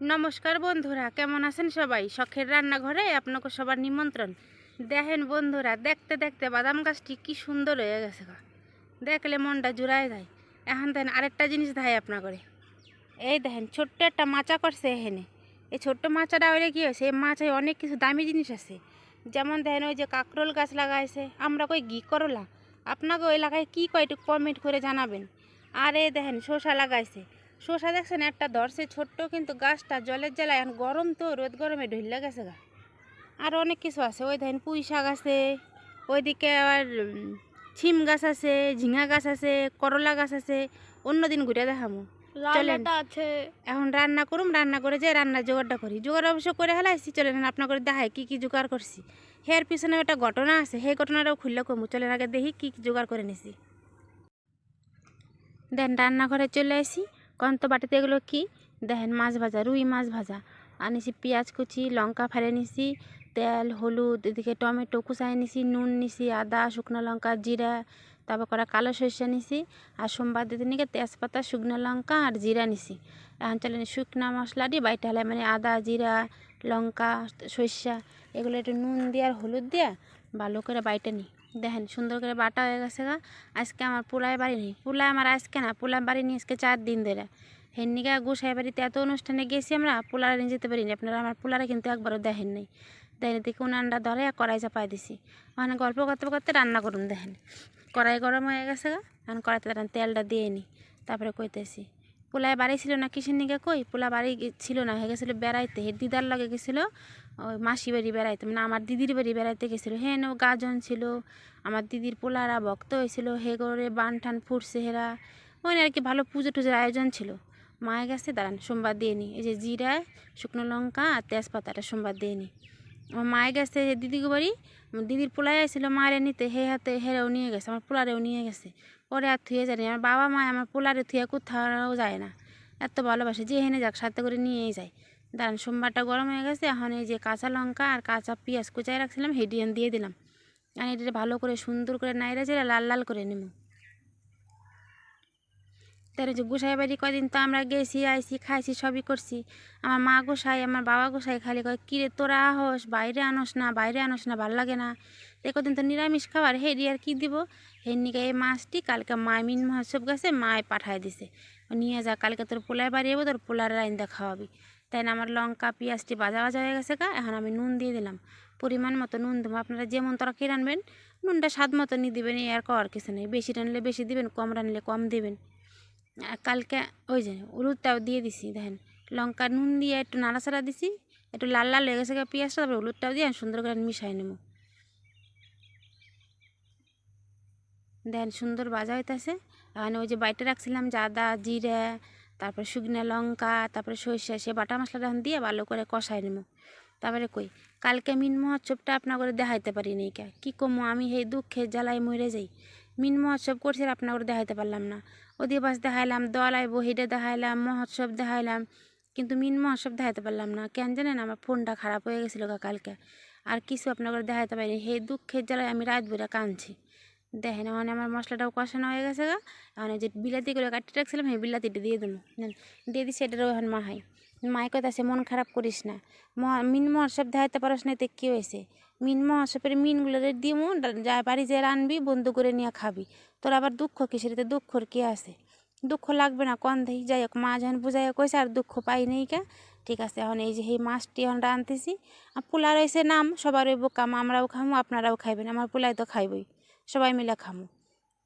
নমস্কার বন্ধুরা, কেমন আছেন সবাই? শখের রান্নাঘরে আপনাকে সবার নিমন্ত্রণ। দেখেন বন্ধুরা, দেখতে দেখতে বাদাম গাছটি কি সুন্দর হয়ে গেছে। দেখলে মনটা জুড়ায় যায়। এখন দেখেন আরেকটা জিনিস দেখাই আপনার করে এই দেখেন, ছোট্ট একটা মাচা করছে এখানে। এই ছোট্ট মাচাটা হইলে কি হয়েছে এই মাচায় অনেক কিছু দামি জিনিস আছে। যেমন দেখেন ওই যে কাকরোল গাছ লাগাইছে, আমরা কই ঘি করলা। আপনাকে ওই এলাকায় কী কয় একটু কমেন্ট করে জানাবেন। আর এই দেখেন শসা লাগাইছে। শসা দেখছেন একটা ধরছে ছোট্ট কিন্তু গাছটা জলের জ্বালায় এখন গরম তো রোদ গরমে ঢইলে গেছে গা। আর অনেক কিছু আছে ওই দেখেন পুঁই শাক আছে ওইদিকে আবার ছিম গাছ আছে ঝিঙা গাছ আছে করলা গাছ আছে অন্যদিন ঘুরে দেখামো। চলেন। আছে। এখন রান্না করুম রান্না করে যে রান্নার জোগাড়টা করি। জোগাড় অবশ্য করে হেলাইছি চলেন আপনার করে দেখাই কী কী জোগাড় করছি। হের পিছনে একটা ঘটনা আছে সেই ঘটনাটাও খুললে কমু। চলেন আগে দেখি কী কী জোগাড় করে নিছি। দেন রান্নাঘরে চলে আসি কন্ত বাটিতে এগুলো কি? দেখেন মাছ ভাজা, রুই মাছ ভাজা। আনিছি পেঁয়াজ কুচি, লঙ্কা ফেলে নিছি, তেল, হলুদ, এদিকে টমেটো কুচাই নিছি, নুন নিছি, আদা, শুকনো লঙ্কা, জিরা, তারপর করা কালো সরষে নিছি, আর সোমবার দিতে নিকে তেজপাতা, শুকনো লঙ্কা আর জিরা নিছি। এখন চলেন শুকনো মশলা দিয়ে বাইটা হলে মানে আদা, জিরা, লঙ্কা, সরষা, এগুলো একটু নুন দিয়ে আর হলুদ দিয়ে ভালো করে বাইটা নিই দেখেন সুন্দর করে বাটা হয়ে গেছে গা। আজকে আমার পোলায় বাড়ি নেই। পোলায় আমার আজকে না, পোলায় বাড়ি নিয়ে আজকে চার দিন ধরে। হেন্নিকা গোসাই বাড়িতে এত অনুষ্ঠানে গেছি আমরা, পোলারে নিয়ে যেতে পারিনি। আপনারা আমার পোলারে কিন্তু একবারও দেখেন নাই। দেখেন দেখি উনানটা ধরে কড়াই চাপাই দিছি। ওখানে গল্প করতে করতে রান্না করুন দেখেন। কড়াই গরম হয়ে গেছে গা। এখন কড়াইতে তেলটা দিয়ে নিই তারপরে কইতেছি পোলায় বাড়ি ছিল না, কিসের নিকে কই? পোলা বাড়ি ছিল না, হয়ে গেছিল বেড়াইতে। হে দিদার লাগে গেছিল, ওই মাসি বাড়ি বেড়াইতে মানে আমার দিদির বাড়ি বেড়াইতে গেছিল। হেন গাজন ছিল, আমার দিদির পোলারা ভক্ত হয়েছিল, হে করে বান টান ফুটছে হেরা। ওই আর কি ভালো পুজো টুজোর আয়োজন ছিল। মায়ের কাছে দাঁড়ান, সোমবার দিয়ে নি। এই যে জিরা, শুকনো লঙ্কা আর তেজপাতাটা সোমবার দিয়ে নি। আমার মায়ের কাছে দিদিকে বাড়ি দিদির পোলাই আসছিল মায়ের নিতে হে হাতে হেরেও নিয়ে গেছে, আমার পোলারেও নিয়ে গেছে। পরে আর থুয়ে যায়নি আমার বাবা মা আমার পোলারে থুয়ে কোথাও যায় না। এত ভালোবাসে, যে হেনে যাক, সাথে করে নিয়েই যায়। দাঁড়ান, সোমবারটা গরম হয়ে গেছে, এখন এই যে কাঁচা লঙ্কা আর কাঁচা পেঁয়াজ কুচাই রাখছিলাম, হেডিয়ান দিয়ে দিলাম। আর এটা ভালো করে সুন্দর করে নাইরা চেড়ে লাল লাল করে নেব তার যে গোসাই বাড়ি কদিন তো আমরা গেছি, আইছি, খাইছি, সবই করছি। আমার মা গোসাই, আমার বাবা গোসাই খালি কয়, কিরে, তোরা আহস, বাইরে আনস না, বাইরে আনস না, ভালো লাগে না। এ কদিন তো নিরামিষ খাবার হেরি আর কি দিব? হেনিকে এই মাছটি কালকে মায় মিন মহোৎসব গেছে, মায় পাঠায় দিছে। নিয়ে যা, কালকে তোর পোলায় বাড়ি যাব তোর পোলার রাইন্দা খাওয়াবি। তাই না আমার লঙ্কা, পেঁয়াজটি বাজা বাজা হয়ে গেছে কা এখন আমি নুন দিয়ে দিলাম। পরিমাণ মতো নুন দেবো। আপনারা যেমন তোরা তরকারি রানবেন, নুনটা স্বাদ মতো নিয়ে দিবেন আর কর কিছু নেই। বেশি রানলে বেশি দিবেন, কম রানলে কম দিবেন। কালকে ওই যে হলুদটাও দিয়ে দিছি, দেখেন। লঙ্কা নুন দিয়ে একটু নাড়াচাড়া দিছি, একটু লাল লাল হয়ে গেছে পেঁয়াজটা, তারপরে হলুদটাও দিয়ে সুন্দর করে মিশাই নেব। দেখেন, সুন্দর ভাজা হইতেছে। এখানে ওই যে বাইটে রাখছিলাম আদা জিরা, তারপরে শুকনো লঙ্কা, তারপরে সরষে, সে বাটা মশলাটা দিয়ে ভালো করে কষাই নেব। তারপরে কই, কালকে মিন মহোৎসবটা আপনার করে দেখাইতে পারি নি কে? কী কমো, আমি সেই দুঃখে জ্বালায় মরে যাই। মিন মহোৎসব করছে আপনার করে দেখাইতে পারলাম না। অধিবাস দেখাইলাম দল আইব হেঁটে দেখাইলাম, মহোৎসব দেখাইলাম, কিন্তু মিন মহোৎসব দেখাইতে পারলাম না। কেন জানেন আমার ফোনটা খারাপ হয়ে গেছিল কালকে, আর কিছু আপনার করে দেখাইতে পারিনি। সেই দুঃখের জ্বালায় আমি রাত ভরে কাঁদছি। দেখেন, এখন আমার মশলাটাও কষানো হয়ে গেছে গা। এই যে বিলাতিগুলো কাটিয়ে রাখছিলাম, সেই বিলাতিটা দিয়ে দেবো দিয়ে দিছি, এটারও এখন মাহাই মাই কথা আছে, মন খারাপ করিস না। মিন মহোৎসব দেখাইতে পারস না এতে কী হয়েছে? মিন মহোৎসবের মিনগুলো দিমু যা বাড়ি যে রানবি, বন্ধু করে নিয়ে খাবি। তোর আবার দুঃখ কিসের? দুঃখর কে আছে? দুঃখ লাগবে না কন যাই হোক মা যখন বুঝাইয়া কইছে, আর দুঃখ পাই নেই কে? ঠিক আছে, এখন এই যে এই মাছটি এখন রানতেছি আর পোলা রয়েছে নাম, সবার ওই কাম আমরাও খামো, আপনারাও খাইবেন, আমার পোলাই তো খাইবই, সবাই মিলে খামো।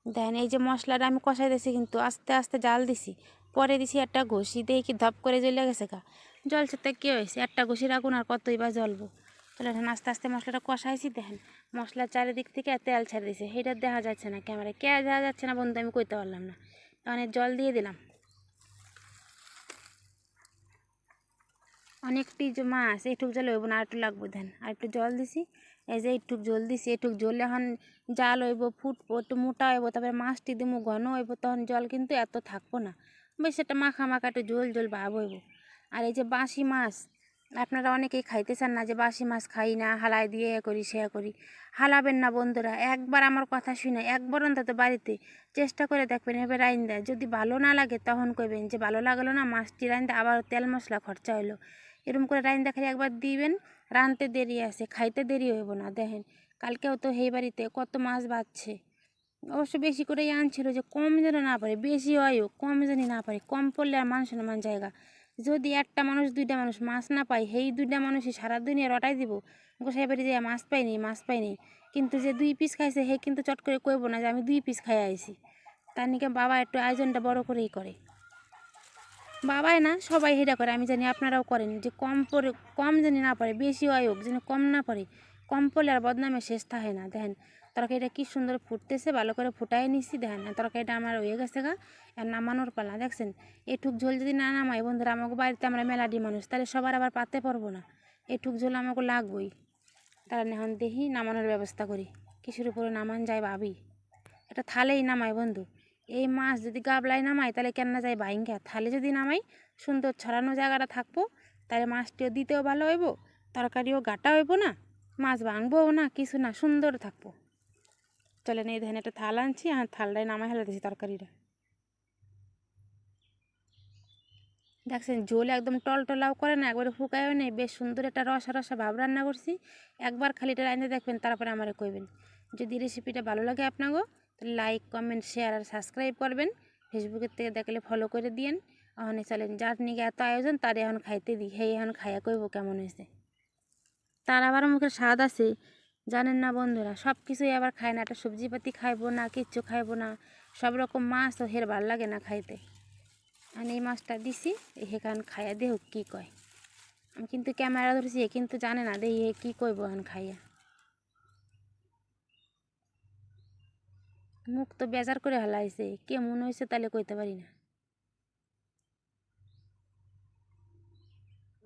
দেখেন এই যে মশলাটা আমি কষাই দিছি কিন্তু আস্তে আস্তে জাল দিছি, পরে দিছি একটা ঘষি দিয়ে কি ধপ করে জ্বলে গেছে গা। জল সাথে কী হয়েছে? একটা ঘষি রাখুন, আর কতই বা জ্বলবো। তাহলে এখন আস্তে আস্তে মশলাটা কষাইছি, দেখেন মশলার চারিদিক থেকে তেল ছেড়ে দিছে। সেটা দেখা যাচ্ছে না ক্যামেরায় কে দেখা যাচ্ছে না বন্ধু, আমি কইতে পারলাম না। অনেক জল দিয়ে দিলাম। অনেকটি মাছ, এইটুক জল হইব না আর একটু লাগবো ধান আর একটু জল দিছি, এই যে এইটুক জল দিছি, এইটুক জল এখন জাল হইব, ফুটবো, একটু মোটা হইব, তারপরে মাছটি দিমু ঘন হইব, তখন জল কিন্তু এত থাকব না। বেশ একটা মাখা মাখা একটু জল জল ভাব হইব। আর এই যে বাঁশি মাছ আপনারা অনেকেই খাইতে চান না যে বাসি মাছ খাই না, হালাই দিয়ে এ করি, সে করি। হালাবেন না বন্ধুরা, একবার আমার কথা শুনে, একবার অন্তত বাড়িতে চেষ্টা করে দেখবেন এবার রাইন দেয়। যদি ভালো না লাগে তখন কইবেন যে ভালো লাগল না, মাছটি রাইন্দা আবার তেল মশলা খরচা হলো এরকম করে রাইন্দা খালি একবার দিবেন, রানতে দেরি আছে, খাইতে দেরি হইব না, দেখেন। কালকেও তো সেই বাড়িতে কত মাছ বাচ্ছে। অবশ্য বেশি করেই আনছিল যে কম যেন না পারে, বেশি হয়ও, কম জানি না পারে, কম পড়লে আর মানুষ সমান জায়গা। যদি একটা মানুষ দুইটা মানুষ মাছ না পায়, সেই দুইটা মানুষই সারা দুনিয়া রটাই দিব। গোসাই বাড়ি যে, মাছ পাইনি মাছ পাইনি। কিন্তু যে দুই পিস খাইছে, সে কিন্তু চট করে কইব না যে, আমি দুই পিস খাই আইছি। তার নিকে বাবা একটু আয়োজনটা বড় করেই করে। বাবাই না, সবাই হেটা করে। আমি জানি আপনারাও করেন যে, কম পরে, কম জানি না পারে, বেশি হয় হোক, যেন কম না পারে। কম পড়লে আর বদনামে শেষ থাকে না। দেখেন তরকারিটা কি সুন্দর ফুটতেছে, ভালো করে ফুটাই নিছি। দেখেন তরকারিটা আমার হয়ে গেছে গা, আর নামানোর পালা, দেখছেন? এটুক ঝোল যদি না নামাই, বন্ধুরা, আমাকে বাড়িতে আমরা মেলাডি মানুষ, তাহলে সবার আবার পাতে পারব না। এটুক ঝোল আমাকে লাগবেই। তারা এখন দেখি নামানোর ব্যবস্থা করি। কিসের উপরে নামান যায় ভাবি? এটা থালেই নামাই, বন্ধু। এই মাছ যদি গাবলায় নামাই, তাহলে কেন না যায় বাইঙ্গা থালে যদি নামাই, সুন্দর ছড়ানো জায়গাটা থাকব, তাহলে মাছটিও দিতেও ভালো হইব, তরকারিও গাটা হইব না, মাছ ভাঙবও না, কিছু না, সুন্দর থাকব। চলেন এই দেখেন একটা থাল আনছি, আর থালটায় নামাই হেলে দিয়েছি তরকারিটা। দেখছেন, ঝোল একদম টলটলাও করে না, একবারে ফুকায়ও নেই, বেশ সুন্দর একটা রসা রসা ভাব রান্না করছি। একবার খালি খালিটা রাঁধে দেখবেন, তারপরে আমারে কইবেন। যদি রেসিপিটা ভালো লাগে আপনাকেও তাহলে লাইক কমেন্ট শেয়ার আর সাবস্ক্রাইব করবেন। ফেসবুকের থেকে দেখলে ফলো করে দিয়েন। ওখানে চলেন, যার নিকে এত আয়োজন, তার এখন খাইতে দিই। হে এখন খাইয়া কইব কেমন হয়েছে তার আবার মুখের স্বাদ আছে। জানেন না বন্ধুরা সব কিছুই আবার খায় না, একটা সবজিপাতি খাইবো না, কিচ্ছু খাইবো না, সব রকম মাছ তো হের ভালো লাগে না খাইতে। আমি এই মাছটা দিছি এখান খাইয়া দেহ কী কয়। আমি কিন্তু ক্যামেরা ধরছি, এ কিন্তু জানে না এ কী কইব এখন খাইয়া। মুখ তো বেজার করে হালাইছে, কেমন হয়েছে তাহলে কইতে পারি না।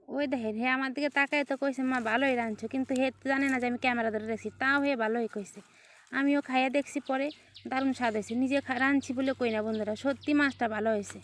ওই দেখেন, হে আমার দিকে তাকাই তো কইছে, মা, ভালোই রাঁধছো। কিন্তু হে জানে না যে আমি ক্যামেরা ধরে রেখেছি। তাও হে ভালোই কইছে। আমিও খাইয়া দেখছি পরে, দারুণ স্বাদ হয়েছে। নিজে রাঁধছি বলে কই না বন্ধুরা, সত্যি মাছটা ভালো হয়েছে।